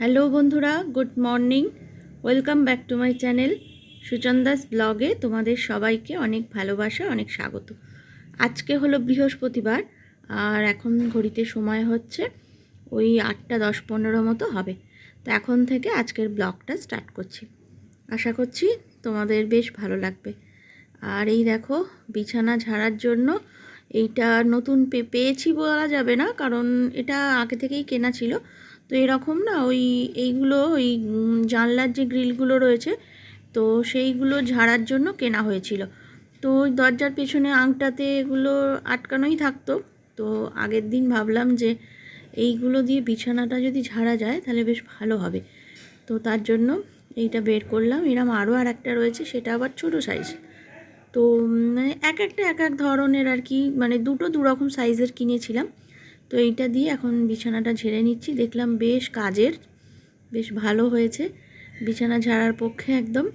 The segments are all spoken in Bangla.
হ্যালো বন্ধুরা, good morning. Welcome back to my channel Suchanda's ব্লগে তোমাদের সবাইকে অনেক ভালোবাসা, অনেক স্বাগত। আজকে হলো বৃহস্পতিবার, আর এখন ঘড়িতে সময় হচ্ছে ওই আটটা দশ পনেরো মতো হবে। তো এখন থেকে আজকের ব্লগটা স্টার্ট করছি। আশা করছি তোমাদের বেশ ভালো লাগবে। আর এই দেখো, বিছানা ঝাড়ার জন্য এইটা নতুন পেয়েছি বলা যাবে না, কারণ এটা আগে থেকেই কেনা ছিল। তো এরকম না ওই এইগুলো, ওই জানলার যে গ্রিলগুলো রয়েছে, তো সেইগুলো ঝাড়ার জন্য কেনা হয়েছিল। তো ওই দরজার পেছনে আংটাতে এগুলো আটকানোই থাকতো। তো আগের দিন ভাবলাম যে এইগুলো দিয়ে বিছানাটা যদি ঝাড়া যায়, তাহলে বেশ ভালো হবে। তো তার জন্য এইটা বের করলাম। এরম আরও আর একটা রয়েছে, সেটা আবার ছোটো সাইজ তো মানে এক একটা এক এক ধরনের আর কি মানে দুটো দু রকম সাইজের কিনেছিলাম। তো এইটা দিয়ে এখন বিছানাটা ঝেড়ে নিচ্ছি। দেখলাম বেশ কাজের, বেশ ভালো হয়েছে। বিছানা ঝাড়ার পক্ষে একদম।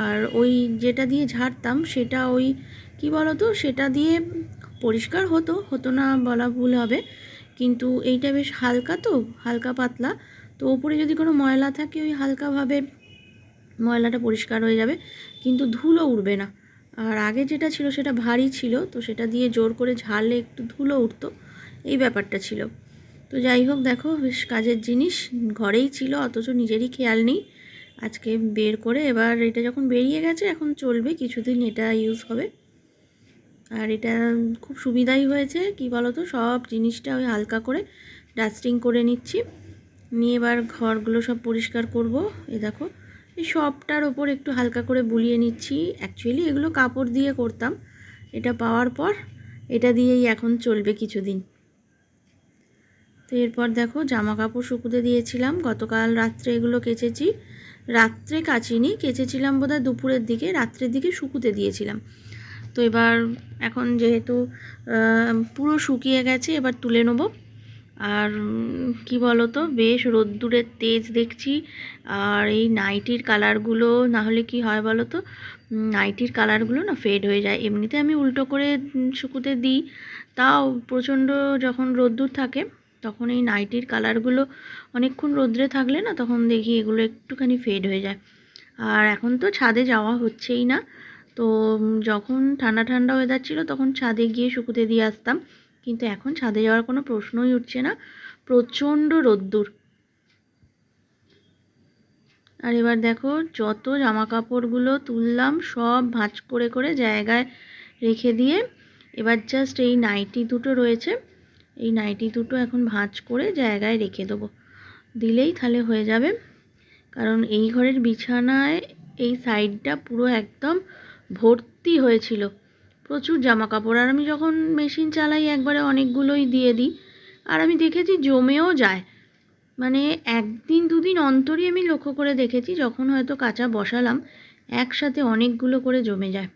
আর ওই যেটা দিয়ে ঝাড়তাম সেটা ওই, কি বলতো, সেটা দিয়ে পরিষ্কার হতো হতো না বলা ভুল হবে। কিন্তু এইটা বেশ হালকা তো, হালকা পাতলা। তো ওপরে যদি কোনো ময়লা থাকে ওই হালকাভাবে ময়লাটা পরিষ্কার হয়ে যাবে, কিন্তু ধুলো উঠবে না। আর আগে যেটা ছিল সেটা ভারী ছিল, তো সেটা দিয়ে জোর করে ঝাড়লে একটু ধুলো উঠতো। এই ব্যাপারটা ছিল। তো যাই হোক, দেখো, বেশ কাজের জিনিস, ঘরেই ছিল, অথচ নিজেরই খেয়াল নেই। আজকে বের করে এবার এটা যখন বেরিয়ে গেছে, এখন চলবে, কিছুদিন এটা ইউজ হবে। আর এটা খুব সুবিধাই হয়েছে, কি বলতো, সব জিনিসটা ওই হালকা করে ডাস্টিং করে নিচ্ছি। নিয়ে এবার ঘরগুলো সব পরিষ্কার করব। এ দেখো, এই সবটার ওপর একটু হালকা করে বুলিয়ে নিচ্ছি। অ্যাকচুয়ালি এগুলো কাপড় দিয়ে করতাম। এটা পাওয়ার পর, এটা দিয়েই এখন চলবে কিছুদিন। তো এরপর দেখো জামা কাপড় শুকুতে দিয়েছিলাম। গতকাল রাত্রে এগুলো কেচেছি। রাত্রে কাচিনি, কেচেছিলাম বোধহয় দুপুরের দিকে, রাত্রের দিকে শুকুতে দিয়েছিলাম। তো এবার এখন যেহেতু পুরো শুকিয়ে গেছে, এবার তুলে নেব। আর কি বলো তো বেশ রোদ্দুরের তেজ দেখছি। আর এই নাইটির কালারগুলো না হলে কি হয় বলো তো নাইটির কালারগুলো না ফেড হয়ে যায়। এমনিতে আমি উল্টো করে শুকুতে দিই। তাও প্রচণ্ড যখন রোদ্দুর থাকে তখন এই নাইটির কালারগুলো অনেকক্ষণ রোদ্রে থাকলে না তখন দেখি এগুলো একটুখানি ফেড হয়ে যায়। আর এখন তো ছাদে যাওয়া হচ্ছেই না। তো যখন ঠান্ডা ঠান্ডা ওয়েদার ছিল তখন ছাদে গিয়ে শুকুতে দিয়ে আসতাম। কিন্তু এখন ছাদে যাওয়ার কোনো প্রশ্নই উঠছে না। প্রচণ্ড রোদ্দুর। আর এবার দেখো যত জামা কাপড়গুলো তুললাম সব ভাঁজ করে করে জায়গায় রেখে দিয়ে এবার জাস্ট এই নাইটি দুটো রয়েছে। এই নাইটি দুটো এখন ভাঁজ করে জায়গায় রেখে দেবো। দিলেই তাহলে হয়ে যাবে। কারণ এই ঘরের বিছানায় এই সাইডটা পুরো একদম ভর্তি হয়েছিল। প্রচুর জামা কাপড় আর আমি যখন মেশিন চালাই একবারে অনেকগুলোই দিয়ে দিই। আর আমি দেখেছি জমেও যায়। মানে একদিন দুদিন অন্তরই আমি লক্ষ্য করে দেখেছি, যখন হয়তো কাঁচা বসালাম, একসাথে অনেকগুলো করে জমে যায়।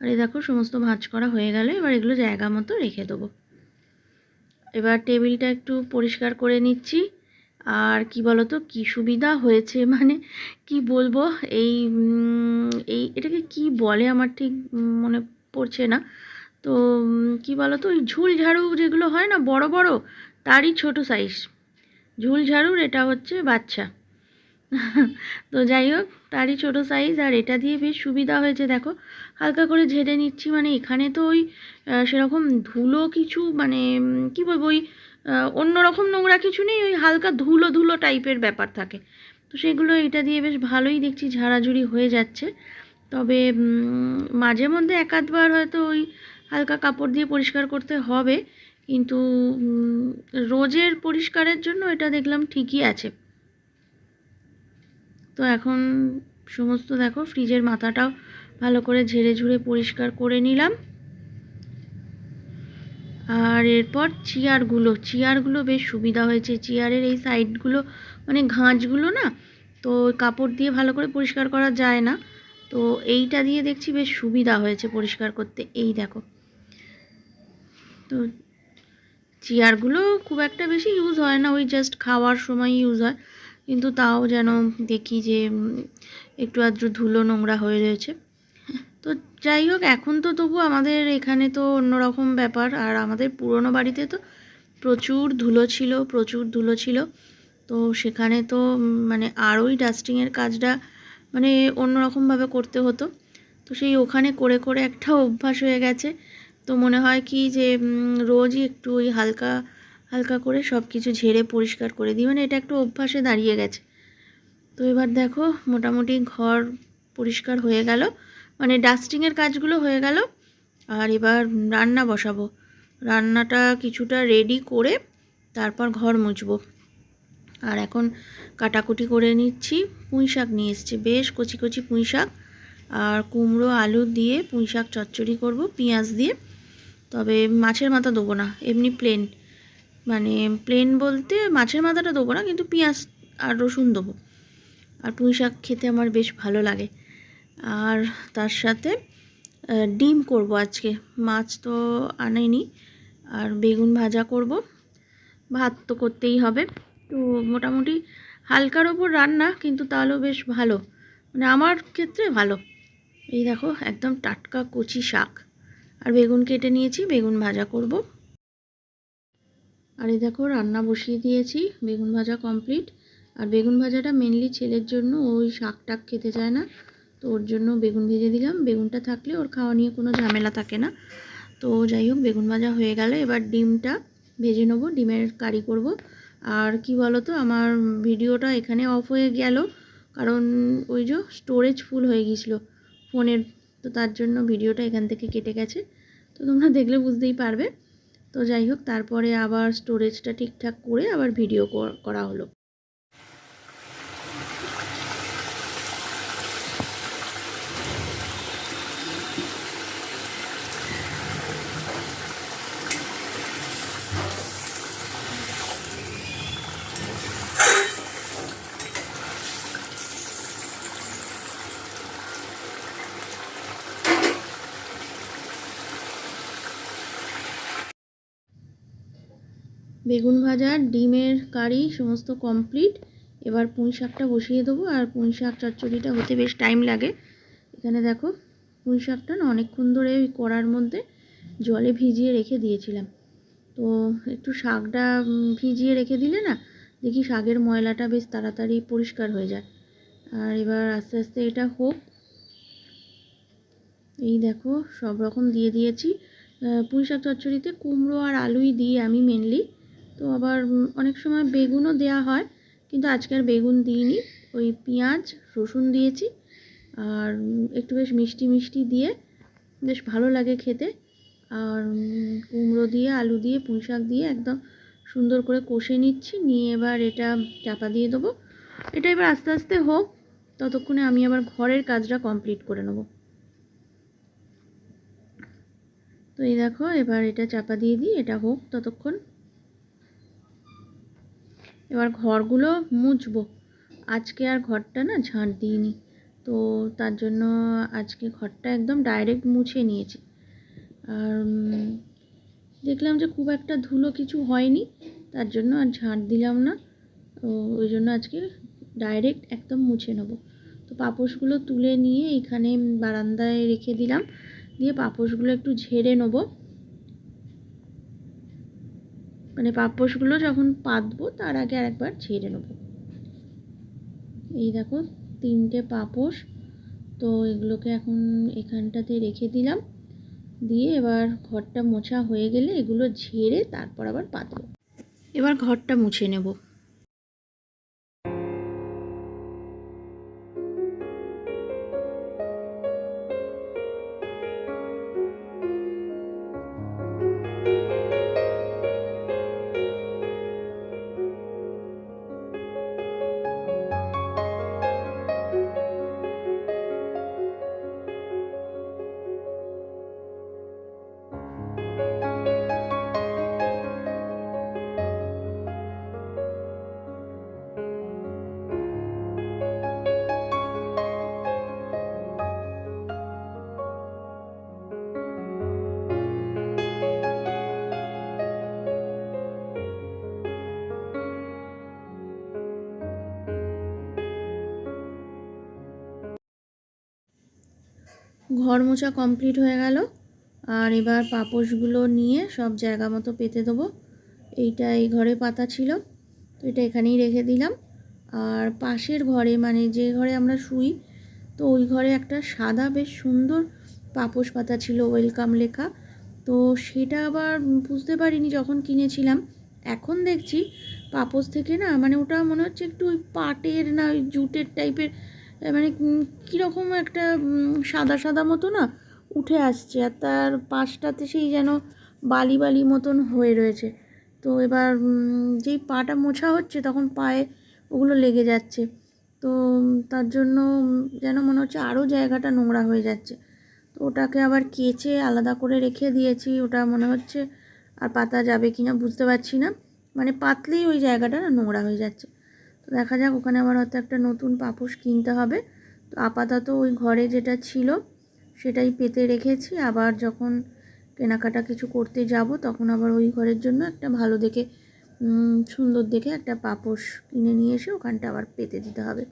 আর এই দেখো সমস্ত ভাঁজ করা হয়ে গেল এবার এগুলো জায়গা মতো রেখে দেবো। এবার টেবিলটা একটু পরিষ্কার করে নিচ্ছি। আর কি বলতো, কি সুবিধা হয়েছে? মানে কি বলব, এই এই এটাকে কি বলে আমার ঠিক মনে পড়ছে না। তো কি বলতো, ওই ঝুল ঝাড়ু যেগুলো হয় না, বড় বড়, তারই ছোট সাইজ ঝুল ঝাড়ুর এটা হচ্ছে বাচ্চা। তো যাই হোক, তারই ছোটো সাইজ আর এটা দিয়ে বেশ সুবিধা হয়েছে। দেখো, হালকা করে ঝেড়ে নিচ্ছি। মানে এখানে তো ওই সেরকম ধুলো কিছু মানে কি বলব, ওই অন্যরকম নোংরা কিছু নেই। ওই হালকা ধুলো ধুলো টাইপের ব্যাপার থাকে। তো সেগুলো এটা দিয়ে বেশ ভালোই দেখছি, ঝাড়াঝুড়ি হয়ে যাচ্ছে। তবে মাঝে মধ্যে এক আধবার হয়তো ওই হালকা কাপড় দিয়ে পরিষ্কার করতে হবে। কিন্তু রোজের পরিষ্কারের জন্য এটা দেখলাম ঠিকই আছে। তো এখন সমস্ত দেখো, ফ্রিজের মাথাটাও ভালো করে ঝেড়ে ঝুড়ে পরিষ্কার করে নিলাম। আর এরপর চেয়ারগুলো চেয়ারগুলো বেশ সুবিধা হয়েছে। চেয়ারের এই সাইডগুলো মানে ঘাঁচগুলো না, তো কাপড় দিয়ে ভালো করে পরিষ্কার করা যায় না। তো এইটা দিয়ে দেখছি বেশ সুবিধা হয়েছে পরিষ্কার করতে। এই দেখো। তো চেয়ারগুলো খুব একটা বেশি ইউজ হয় না, ওই জাস্ট খাওয়ার সময় ইউজ হয়। কিন্তু তাও যেন দেখি যে একটু আধটু ধুলো নোংরা হয়ে রয়েছে। তো যাই হোক, এখন তো তবু আমাদের এখানে তো অন্যরকম ব্যাপার। আর আমাদের পুরনো বাড়িতে তো প্রচুর ধুলো ছিল, প্রচুর ধুলো ছিল। তো সেখানে তো মানে আরোই ডাস্টিংয়ের কাজটা মানে অন্যরকমভাবে করতে হতো। তো সেই ওখানে করে করে একটা অভ্যাস হয়ে গেছে। তো মনে হয় কি যে রোজই একটু ওই হালকা হালকা করে সব কিছু ঝেড়ে পরিষ্কার করে দিই। মানে এটা একটু অভ্যাসে দাঁড়িয়ে গেছে। তো এবার দেখো, মোটামুটি ঘর পরিষ্কার হয়ে গেল। মানে ডাস্টিংয়ের কাজগুলো হয়ে গেল। আর এবার রান্না বসাবো। রান্নাটা কিছুটা রেডি করে তারপর ঘর মুছবো। আর এখন কাটাকুটি করে নিচ্ছি। পুঁই শাক নিয়ে এসেছি। বেশ কচি কচি পুঁই শাক। আর কুমড়ো, আলু দিয়ে পুঁই শাক চচ্চড়ি করব, পেঁয়াজ দিয়ে। তবে মাছের মাথা দেবো না। এমনি প্লেন মানে প্লেন বলতে মাছের মাথাটা দেবো না, কিন্তু পেঁয়াজ আর রসুন দেবো। আর পুঁই শাক খেতে আমার বেশ ভালো লাগে। আর তার সাথে ডিম করব আজকে। মাছ তো আনাইনি, আর বেগুন ভাজা করব। ভাত তো করতেই হবে। তো মোটামুটি হালকার ওপর রান্না, কিন্তু তাহলেও বেশ ভালো। মানে আমার ক্ষেত্রে ভালো। এই দেখো, একদম টাটকা কচি শাক। আর বেগুন কেটে নিয়েছি, বেগুন ভাজা করব। আর এই দেখো রান্না বসিয়ে দিয়েছি, বেগুন ভাজা কমপ্লিট আর বেগুন ভাজাটা মেনলি ছেলের জন্য ওই শাক টাক খেতে চায় না। তো ওর জন্য বেগুন ভেজে দিলাম। বেগুনটা থাকলে ওর খাওয়া নিয়ে কোনো ঝামেলা থাকে না। তো যাই হোক, বেগুন ভাজা হয়ে গেল এবার ডিমটা ভেজে নেব, ডিমের কারি করব। আর কি বলো তো আমার ভিডিওটা এখানে অফ হয়ে গেল। কারণ ওই যে স্টোরেজ ফুল হয়ে গিয়েছিল ফোনের, তো তার জন্য ভিডিওটা এখান থেকে কেটে গেছে। তো তোমরা দেখলে বুঝতেই পারবে। তো যাই হোক তারপরে আবার স্টোরেজটা ঠিকঠাক করে আবার ভিডিও করা হলো। বেগুন ভাজা ডিমের কারি, সমস্ত কমপ্লিট এবার পুঁই শাকটা বসিয়ে দেবো, আর পুঁই শাক চচ্চড়িটা হতে বেশ টাইম লাগে। এখানে দেখো পুঁই শাকটা না অনেকক্ষণ ধরে ওই কড়ার মধ্যে জলে ভিজিয়ে রেখে দিয়েছিলাম। তো একটু শাকটা ভিজিয়ে রেখে দিলে না, দেখি শাকের ময়লাটা বেশ তাড়াতাড়ি পরিষ্কার হয়ে যায়। আর এবার আস্তে আস্তে এটা হোক। এই দেখো, সব রকম দিয়ে দিয়েছি। পুঁই শাক চচ্চড়িতে কুমড়ো আর আলুই দিই আমি মেনলি তো আবার অনেক সময় বেগুনও দেয়া হয়, কিন্তু আজকে আর বেগুন দিইনি। ওই পেঁয়াজ, রসুন দিয়েছি, আর একটু বেশ মিষ্টি মিষ্টি দিয়ে বেশ ভালো লাগে খেতে। আর কুমড়ো দিয়ে, আলু দিয়ে, পুঁই শাক দিয়ে একদম সুন্দর করে কষে নিচ্ছি, নিয়ে এবার এটা চাপা দিয়ে দেবো। এটা এবার আস্তে আস্তে হোক, ততক্ষণে আমি আবার ঘরের কাজটা কমপ্লিট করে নেব। তো এই দেখো, এবার এটা চাপা দিয়ে দিই, এটা হোক ততক্ষণ। এবার ঘরগুলো মুছবো। আজকে আর ঘরটা না ঝাঁট দিইনি। তো তার জন্য আজকে ঘরটা একদম ডাইরেক্ট মুছে নিয়েছি। আর দেখলাম যে খুব একটা ধুলো কিছু হয়নি, তার জন্য আর ঝাঁট দিলাম না। ওই জন্য আজকে ডাইরেক্ট একদম মুছে নেব। তো পাপোশগুলো তুলে নিয়ে এখানে বারান্দায় রেখে দিলাম। দিয়ে পাপোশগুলো একটু ঝেড়ে নেব। মানে পাপোশগুলো যখন পাতবো, তার আগে আরেকবার ছেড়ে নেব। এই দেখো, তিনটে পাপোশ। তো এগুলোকে এখন এখানটাতে রেখে দিলাম। দিয়ে এবার ঘরটা মোছা হয়ে গেলে এগুলো ঝেড়ে তারপর আবার পাতবো। এবার ঘরটা মুছে নেব। ঘর মোছা কমপ্লিট হয়ে গেল। আর এবার পাপোশগুলো নিয়ে সব জায়গা মতো পেতে দেবো। এইটা এই ঘরে পাতা ছিল, তো এটা এখানেই রেখে দিলাম। আর পাশের ঘরে মানে যে ঘরে আমরা শুই, তো ওই ঘরে একটা সাদা বেশ সুন্দর পাপোশ পাতা ছিল, ওয়েলকাম লেখা। তো সেটা আবার বুঝতে পারিনি যখন কিনেছিলাম। এখন দেখছি পাপোশ থেকে না মানে ওটা মনে হচ্ছে একটু ওই পাটের না, ওই জুটের টাইপের মানে কীরকম একটা সাদা সাদা মতো না উঠে আসছে। আর তার পাশটাতে সেই যেন বালি বালি মতন হয়ে রয়েছে। তো এবার যেই পাটা মোছা হচ্ছে তখন পায়ে ওগুলো লেগে যাচ্ছে। তো তার জন্য যেন মনে হচ্ছে আরও জায়গাটা নোংরা হয়ে যাচ্ছে। তো ওটাকে আবার কেচে আলাদা করে রেখে দিয়েছি। ওটা মনে হচ্ছে আর পাতা যাবে কি না বুঝতে পারছি না। মানে পাতলেই ওই জায়গাটা নোংরা হয়ে যাচ্ছে। দেখা যাক, ওখানে আবার হয়তো একটা নতুন পাপোশ কিনতে হবে। তো আপাতত ওই ঘরে যেটা ছিল, সেটাই পেতে রেখেছি। আবার যখন কেনাকাটা কিছু করতে যাব, তখন আবার ওই ঘরের জন্য একটা ভালো দেখে সুন্দর দেখে একটা পাপোশ কিনে নিয়ে এসে ওখানটা আবার পেতে দিতে হবে।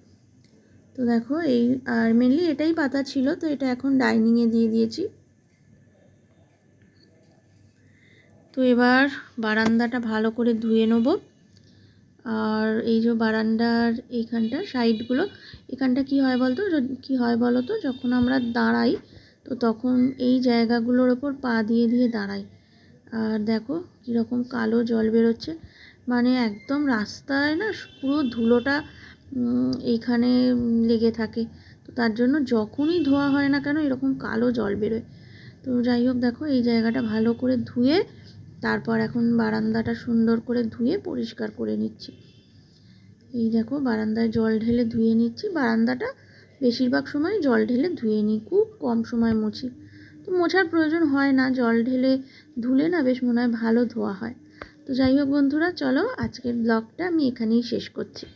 তো দেখো, এই আর মেনলি এটাই পাতা ছিল, তো এটা এখন ডাইনিংয়ে দিয়ে দিয়েছি। তো এবার বারান্দাটা ভালো করে ধুয়ে নেব। আর এই যে বারান্দার এইখানটা সাইডগুলো, এখানটা কি হয় বলতো? কি হয় বলো তো যখন আমরা দাঁড়াই, তো তখন এই জায়গাগুলোর ওপর পা দিয়ে দিয়ে দাঁড়াই। আর দেখো কীরকম কালো জল বেরোচ্ছে। মানে একদম রাস্তায় না পুরো ধুলোটা এইখানে লেগে থাকে। তো তার জন্য যখনই ধোয়া হয় না কেন এরকম কালো জল বেরোয়। তো যাই হোক দেখো এই জায়গাটা ভালো করে ধুয়ে তারপর এখন বারান্দাটা সুন্দর করে ধুয়ে পরিষ্কার করে নিচ্ছি। এই দেখো, বারান্দায় জল ঢেলে ধুয়ে নিচ্ছি। বারান্দাটা বেশিরভাগ সময় জল ঢেলে ধুয়ে নিই, খুব কম সময় মুছি। তো মোছার প্রয়োজন হয় না, জল ঢেলে ধুলে না বেশ মনে হয় ভালো ধোয়া হয়। তো যাই হোক বন্ধুরা, চলো আজকের ব্লগটা আমি এখানেই শেষ করছি।